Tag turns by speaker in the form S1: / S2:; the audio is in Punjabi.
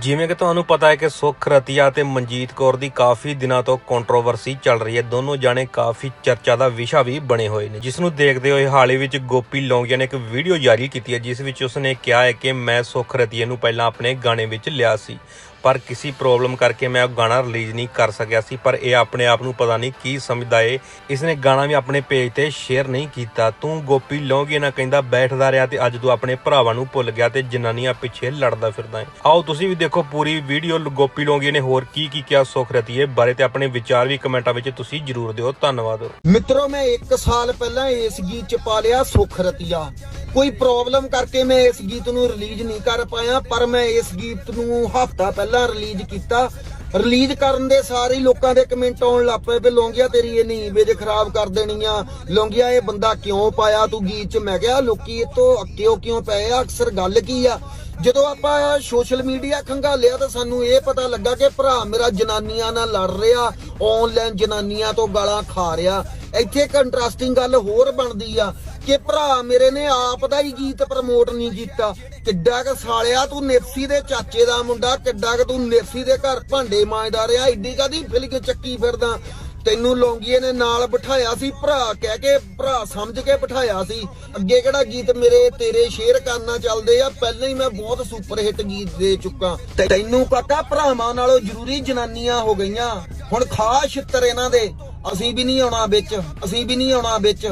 S1: ਜਿਵੇਂ ਕਿ ਤੁਹਾਨੂੰ ਪਤਾ ਹੈ ਕਿ ਸੁਖ, ਰਤੀਆ ਤੇ ਮਨਜੀਤ ਕੌਰ ਦੀ ਕਾਫੀ ਦਿਨਾਂ ਤੋਂ ਕੰਟਰੋਵਰਸੀ ਚੱਲ ਰਹੀ ਹੈ। ਦੋਨੋਂ ਜਾਣੇ ਕਾਫੀ ਚਰਚਾ ਦਾ ਵਿਸ਼ਾ ਵੀ ਬਣੇ ਹੋਏ ਨੇ। ਜਿਸ ਨੂੰ ਦੇਖਦੇ ਹੋਏ ਹਾਲ ਹੀ ਵਿੱਚ ਗੋਪੀ ਲੌਂਗੀਆ ਨੇ ਇੱਕ ਵੀਡੀਓ ਜਾਰੀ ਕੀਤੀ ਹੈ, ਜਿਸ ਵਿੱਚ ਉਸਨੇ ਕਿਹਾ ਹੈ ਕਿ ਮੈਂ ਸੁਖ ਰਤੀਆ ਨੂੰ ਪਹਿਲਾਂ ਆਪਣੇ ਗਾਣੇ ਵਿੱਚ ਲਿਆ ਸੀ। ਪਰ ਕਿਸੇ ਪ੍ਰੋਬਲਮ ਕਰਕੇ ਮੈਂ ਉਹ ਗਾਣਾ ਰਿਲੀਜ਼ ਨਹੀਂ ਕਰ ਸਕਿਆ ਸੀ, ਪਰ ਇਹ ਆਪਣੇ ਆਪ ਨੂੰ ਪਤਾ ਨਹੀਂ ਕੀ ਸਮਝਦਾ ਏ। ਇਸਨੇ ਗਾਣਾ ਵੀ ਆਪਣੇ ਪੇਜ ਤੇ ਸ਼ੇਅਰ ਨਹੀਂ ਕੀਤਾ। ਤੂੰ ਗੋਪੀ ਲੌਂਗੀਆ ਨਾਲ ਕਹਿੰਦਾ, ਬੈਠਦਾ ਰਿਹਾ ਤੇ ਅੱਜ ਤੂੰ ਆਪਣੇ ਭਰਾਵਾਂ ਨੂੰ ਭੁੱਲ ਗਿਆ ਤੇ ਜਨਾਨੀਆਂ ਪਿੱਛੇ ਲੜਦਾ ਫਿਰਦਾ ਏ। ਆਓ ਤੁਸੀਂ ਵੀ ਦੇਖੋ ਪੂਰੀ ਵੀਡੀਓ ਗੋਪੀ ਲੌਂਗੀਆ ਨੇ ਹੋਰ ਕੀ ਕੀ ਕਿਹਾ ਸੁਖ ਰਤੀਏ ਬਾਰੇ ਤੇ ਆਪਣੇ ਵਿਚਾਰ ਵੀ ਕਮੈਂਟਾਂ ਵਿੱਚ ਤੁਸੀਂ ਜਰੂਰ ਦਿਓ। ਧੰਨਵਾਦ।
S2: ਮਿੱਤਰੋ, ਮੈਂ 1 ਸਾਲ ਪਹਿਲਾਂ ਇਸ ਗੀਤ ਚ ਪਾ ਲਿਆ ਸੁਖ ਰਤੀਆ। ਕੋਈ ਪ੍ਰੋਬਲਮ ਕਰਕੇ ਮੈਂ ਇਸ ਗੀਤ ਨੂੰ ਰਿਲੀਜ਼ ਨਹੀਂ ਕਰ ਪਾਇਆ, ਪਰ ਮੈਂ ਇਸ ਗੀਤ ਨੂੰ ਹਫਤਾ ਪਹਿਲਾਂ ਰਿਲੀਜ਼ ਕੀਤਾ। ਰਿਲੀਜ਼ ਕਰਨ ਦੇ ਸਾਰੇ ਲੋਕਾਂ ਦੇ ਕਮੈਂਟ ਆਉਣ ਲੱਗ ਪਏ ਵੀ, ਲੌਂਗੀਆ, ਤੇਰੀ ਇਹ ਨਹੀਂ ਇਮੇਜ ਖਰਾਬ ਕਰ ਦੇਣੀ ਆ ਲੌਂਗੀਆ, ਇਹ ਬੰਦਾ ਕਿਉਂ ਪਾਇਆ ਤੂੰ ਗੀਤ ਚ? ਮੈਂ ਕਿਹਾ, ਲੋਕੀ ਇਹ ਤੋਂ ਕਿਉਂ ਕਿਉਂ ਪਏ ਆ? ਅਕਸਰ ਗੱਲ ਕੀ ਆ? ਜਦੋਂ ਆਪਾਂ ਸੋਸ਼ਲ ਮੀਡੀਆ ਖੰਗਾਲਿਆ ਤਾਂ ਸਾਨੂੰ ਇਹ ਪਤਾ ਲੱਗਾ ਕਿ ਭਰਾ ਮੇਰਾ ਜਨਾਨੀਆਂ ਨਾਲ ਲੜ ਰਿਹਾ ਆਨਲਾਈਨ ਜਨਾਨੀਆਂ ਤੋਂ ਗਾਲਾਂ ਖਾ ਰਿਹਾ। ਇੱਥੇ ਇੱਕ ਇੰਟਰਸਟਿੰਗ ਗੱਲ ਹੋਰ ਬਣਦੀ ਆ ਕਿ ਭਰਾ ਮੇਰੇ ਨੇ ਆਪ ਦਾ ਹੀ ਗੀਤ ਪ੍ਰਮੋਟ ਨਹੀਂ ਕੀਤਾ। ਕਿੱਡਾ ਕ ਸਾਲਿਆ ਤੂੰ ਨੇਫਸੀ ਦੇ ਚਾਚੇ ਦਾ ਮੁੰਡਾ, ਕਿੱਡਾ ਕ ਤੂੰ ਨਿਰਸੀ ਦੇ ਘਰ ਭਾਂਡੇ ਮਾਂਜਦਾ ਰਿਹਾ ਏਡੀ ਕਾਦੀ ਫਿਲਕ ਚੱਕੀ ਫਿਰਦਾ। ਤੈਨੂੰ ਲੌਂਗੀਏ ਨੇ ਨਾਲ ਬਿਠਾਇਆ ਸੀ, ਭਰਾ ਕਹਿ ਕੇ, ਭਰਾ ਸਮਝ ਕੇ ਬਿਠਾਇਆ ਸੀ। ਅੱਗੇ ਕਿਹੜਾ ਗੀਤ ਮੇਰੇ ਤੇਰੇ ਸ਼ੇਰ ਕਰਨਾ ਚੱਲਦੇ ਆ, ਪਹਿਲਾਂ ਹੀ ਮੈਂ ਬਹੁਤ ਸੁਪਰ ਹਿੱਟ ਗੀਤ ਦੇ ਚੁੱਕਾ। ਤੈਨੂੰ ਪਤਾ ਭਰਾਵਾਂ ਨਾਲੋਂ ਜ਼ਰੂਰੀ ਜਨਾਨੀਆਂ ਹੋ ਗਈਆਂ। ਹੁਣ ਖਾਸ ਛਿੱਤਰ ਇਹਨਾਂ ਦੇ। ਅਸੀਂ ਵੀ ਨਹੀਂ ਆਉਣਾ ਵਿੱਚ, ਅਸੀਂ ਵੀ ਨਹੀਂ ਆਉਣਾ ਵਿੱਚ।